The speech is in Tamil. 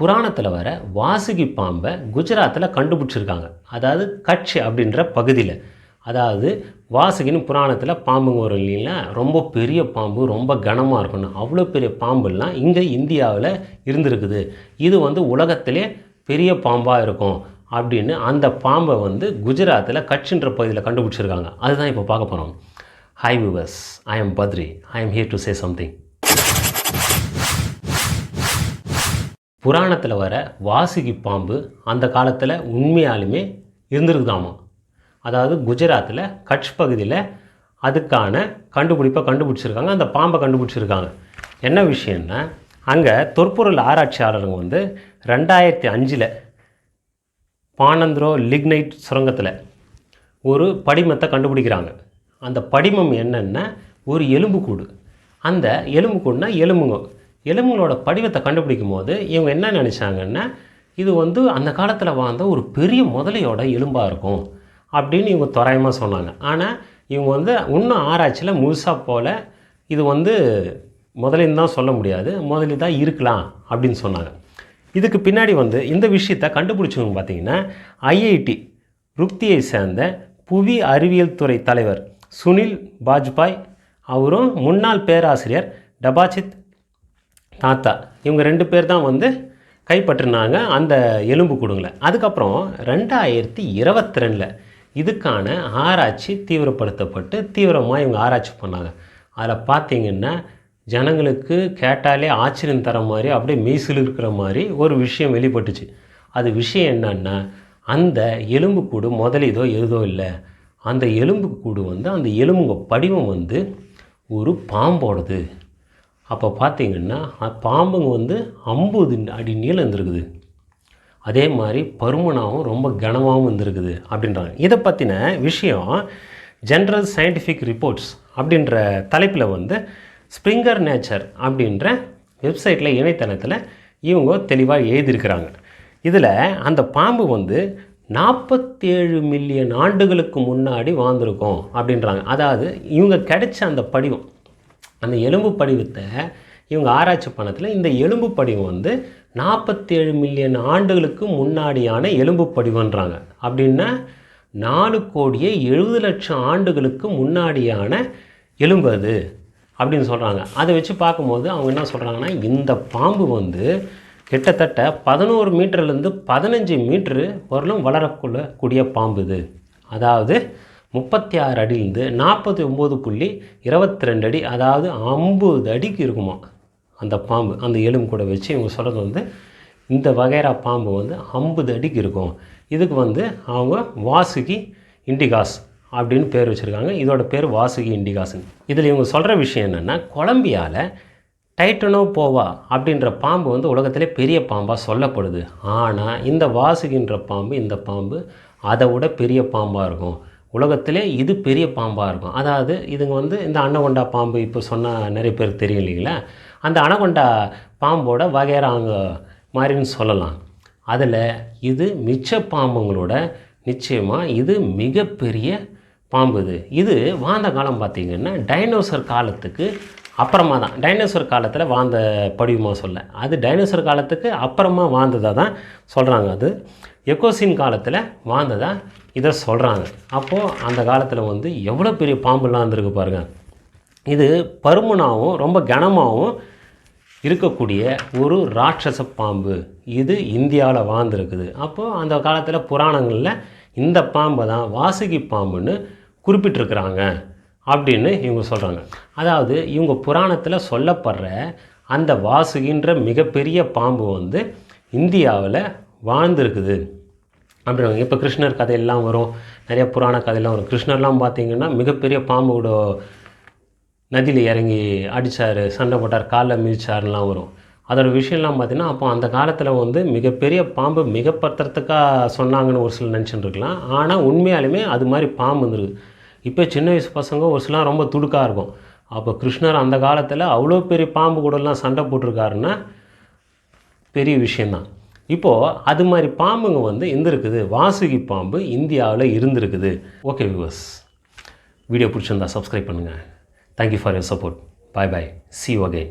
புராணத்தில் வர வாசுகி பாம்பை குஜராத்தில் கண்டுபிடிச்சிருக்காங்க. அதாவது கட்ச் அப்படின்ற பகுதியில். அதாவது வாசுகின்னு புராணத்தில் பாம்புங்க வரும் இல்லைங்களா ரொம்ப பெரிய பாம்பு ரொம்ப கனமாக இருக்கணும் அவ்வளோ பெரிய பாம்புலாம் இங்கே இந்தியாவில் இருந்திருக்குது. இது வந்து உலகத்திலே பெரிய பாம்பாக இருக்கும் அப்படின்னு அந்த பாம்பை வந்து குஜராத்தில் கட்சின்ற பகுதியில் கண்டுபிடிச்சிருக்காங்க. அதுதான் இப்போ பார்க்க போகிறோம் hi viewers I am Badri I am here to say something புராணத்தில் வர வாசுகி பாம்பு அந்த காலத்தில் உண்மையாலுமே இருந்திருக்குதாமா? அதாவது குஜராத்தில் கட்ச் பகுதியில் அதுக்கான கண்டுபிடிப்பை கண்டுபிடிச்சிருக்காங்க அந்த பாம்பை கண்டுபிடிச்சிருக்காங்க. என்ன விஷயம்னா அங்கே தொற்பொருள் ஆராய்ச்சியாளருங்க வந்து ரெண்டாயிரத்தி அஞ்சில் பானந்த்ரோ லிக்னைட் சுரங்கத்தில் ஒரு படிமத்தை கண்டுபிடிக்கிறாங்க. அந்த படிமம் என்னென்னா ஒரு எலும்புக்கூடு. அந்த எலும்புக்கூடுனா எலும்புங்க. எலும்புகளோட படிவத்தை கண்டுபிடிக்கும் போது இவங்க என்ன நினச்சாங்கன்னா இது வந்து அந்த காலத்தில் வாழ்ந்த ஒரு பெரிய முதலையோட எலும்பாக இருக்கும் அப்படின்னு இவங்க தோராயமாக சொன்னாங்க. ஆனால் இவங்க வந்து இன்னும் ஆராய்ச்சியில் முழுசாக போல் இது வந்து முதலின்னு தான் சொல்ல முடியாது முதலி தான் இருக்கலாம் அப்படின்னு சொன்னாங்க. இதுக்கு பின்னாடி வந்து இந்த விஷயத்தை கண்டுபிடிச்சவங்க பார்த்தீங்கன்னா ஐஐடி ருக்தியை சேர்ந்த புவி அறிவியல் துறை தலைவர் சுனில் பாஜ்பாய் அவரும் முன்னாள் பேராசிரியர் டபாஜித் தாத்தா. இவங்க ரெண்டு பேர் தான் வந்து கைப்பற்றினாங்க. அந்த எலும்பு கொடுங்கல அதுக்கப்புறம் ரெண்டாயிரத்தி இருபத்தி ரெண்டில் இதுக்கான ஆராய்ச்சி தீவிரப்படுத்தப்பட்டு தீவிரமாக இவங்க ஆராய்ச்சி பண்ணாங்க. அதில் பார்த்தீங்கன்னா ஜனங்களுக்கு கேட்டாலே ஆச்சரியம் தர மாதிரி அப்படியே மெய்சில் இருக்கிற மாதிரி ஒரு விஷயம் வெளிப்பட்டுச்சு. அது விஷயம் என்னன்னா அந்த எலும்புக்கூடு முதலிதோ எதுதோ இல்லை. அந்த எலும்புக்கூடு வந்து அந்த எலும்புங்க படிவம் வந்து ஒரு பாம்போடது. அப்போ பார்த்தீங்கன்னா பாம்புங்க வந்து ஐம்பது அடி நீளம் இருந்திருக்குது. அதே மாதிரி பருமனாகவும் ரொம்ப கனமாகவும் இருந்திருக்குது அப்படின்றாங்க. இதை பற்றின விஷயம் ஜென்ரல் சயின்டிஃபிக் ரிப்போர்ட்ஸ் அப்படின்ற தலைப்பில் வந்து ஸ்ப்ரிங்கர் நேச்சர் அப்படின்ற வெப்சைட்டில் இணையதளத்தில் இவங்க தெளிவாக எழுதியிருக்கிறாங்க. இதில் அந்த பாம்பு வந்து நாற்பத்தேழு மில்லியன் ஆண்டுகளுக்கு முன்னாடி வாழ்ந்திருக்கோம் அப்படின்றாங்க. அதாவது இவங்க கிடைச்ச அந்த படிவம் அந்த எலும்பு படிவத்தை இவங்க ஆராய்ச்சி பணத்தில் இந்த எலும்பு படிவம் வந்து நாற்பத்தேழு மில்லியன் ஆண்டுகளுக்கு முன்னாடியான எலும்பு படிவன்றாங்க அப்படின்னா நாலு கோடியே எழுபது லட்சம் ஆண்டுகளுக்கு முன்னாடியான எலும்பு அது அப்படின்னு சொல்கிறாங்க அதை வச்சு பார்க்கும்போது அவங்க என்ன சொல்கிறாங்கன்னா இந்த பாம்பு வந்து கிட்டத்தட்ட பதினோரு மீட்டர்லேருந்து பதினஞ்சு மீட்ரு வரலும் வளரக்குள்ள கூடிய பாம்பு இது. அதாவது முப்பத்தி ஆறு அடியிலேருந்து நாற்பத்தி ஒம்பது புள்ளி இருபத்தி ரெண்டு அடி அதாவது ஐம்பது அடிக்கு இருக்குமா? அந்த பாம்பு அந்த எலும்பு கூட வச்சு இவங்க சொல்கிறது வந்து இந்த வகைரா பாம்பு வந்து ஐம்பது அடிக்கு இருக்கும். இதுக்கு வந்து அவங்க வாசுகி இண்டிகாஸ் அப்படின்னு பேர் வச்சுருக்காங்க. இதோட பேர் வாசுகி இண்டிகாஸ்னு. இதில் இவங்க சொல்கிற விஷயம் என்னென்னா கொலம்பியாவில் டைட்டனோ போவா அப்படின்ற பாம்பு வந்து உலகத்திலே பெரிய பாம்பாக சொல்லப்படுது. ஆனால் இந்த வாசுகின்ற பாம்பு இந்த பாம்பு அதை விட பெரிய பாம்பாக இருக்கும். உலகத்திலே இது பெரிய பாம்பாக இருக்கும். அதாவது இதுங்க வந்து இந்த அன்னகொண்டா பாம்பு இப்போ சொன்னால் நிறைய பேர் தெரியும் இல்லைங்களா? அந்த அனகொண்டா பாம்போட வகையறாங்க மாதிரின்னு சொல்லலாம். அதில் இது மிச்ச பாம்புங்களோட நிச்சயமாக இது மிகப்பெரிய பாம்பு இது. இது வாழ்ந்த காலம் பார்த்திங்கன்னா டைனோசர் காலத்துக்கு அப்புறமா தான். டைனோசர் காலத்தில் வாழ்ந்த படிவமாக சொல்ல. அது டைனோசர் காலத்துக்கு அப்புறமா வாழ்ந்ததாக தான் சொல்கிறாங்க அது எக்கோசின் காலத்தில் வாழ்ந்ததாக இதை சொல்கிறாங்க அப்போது அந்த காலத்தில் வந்து எவ்வளோ பெரிய பாம்புலாம் இருந்திருக்கு பாருங்கள் இது பருமனாகவும் ரொம்ப கனமாகவும் இருக்கக்கூடிய ஒரு ராட்சச பாம்பு. இது இந்தியாவில் வாழ்ந்துருக்குது. அப்போது அந்த காலத்தில் புராணங்களில் இந்த பாம்பை தான் வாசுகி பாம்புன்னு குறிப்பிட்டிருக்கிறாங்க அப்படின்னு இவங்க சொல்கிறாங்க அதாவது இவங்க புராணத்தில் சொல்லப்படுற அந்த வாசுகின்ற மிகப்பெரிய பாம்பு வந்து இந்தியாவில் வாழ்ந்துருக்குது. அப்படின்றாங்க இப்போ கிருஷ்ணர் கதையெல்லாம் வரும். நிறைய புராண கதையெல்லாம் வரும். கிருஷ்ணர்லாம் பார்த்தீங்கன்னா மிகப்பெரிய பாம்போட நதியில் இறங்கி அடித்தார் சண்டை போட்டார் காலில் மிதிச்சார்லாம் வரும். அதோட விஷயம்லாம் பார்த்தீங்கன்னா அப்போ அந்த காலத்தில் வந்து மிகப்பெரிய பாம்பு மிகப்படுத்துறதுக்காக சொன்னாங்கன்னு ஒரு சிலர் நினச்சிட்டுருக்கலாம் ஆனால் உண்மையாலுமே அது மாதிரி பாம்பு வந்துருக்கு இப்போ சின்ன வயசு பசங்க ஒரு சிலாம் ரொம்ப துடுக்காக இருக்கும். அப்போ கிருஷ்ணர் அந்த காலத்தில் அவ்வளோ பெரிய பாம்பு கூடலாம் சண்டை போட்டிருக்காருன்னா பெரிய விஷயந்தான் இப்போது அது மாதிரி பாம்புங்க வந்து இருந்திருக்குது வாசுகி பாம்பு இந்தியாவில் இருந்திருக்குது. ஓகே வியூவர்ஸ் வீடியோ பிடிச்சிருந்தா சப்ஸ்கிரைப் பண்ணுங்கள் thank you for your support bye bye see okay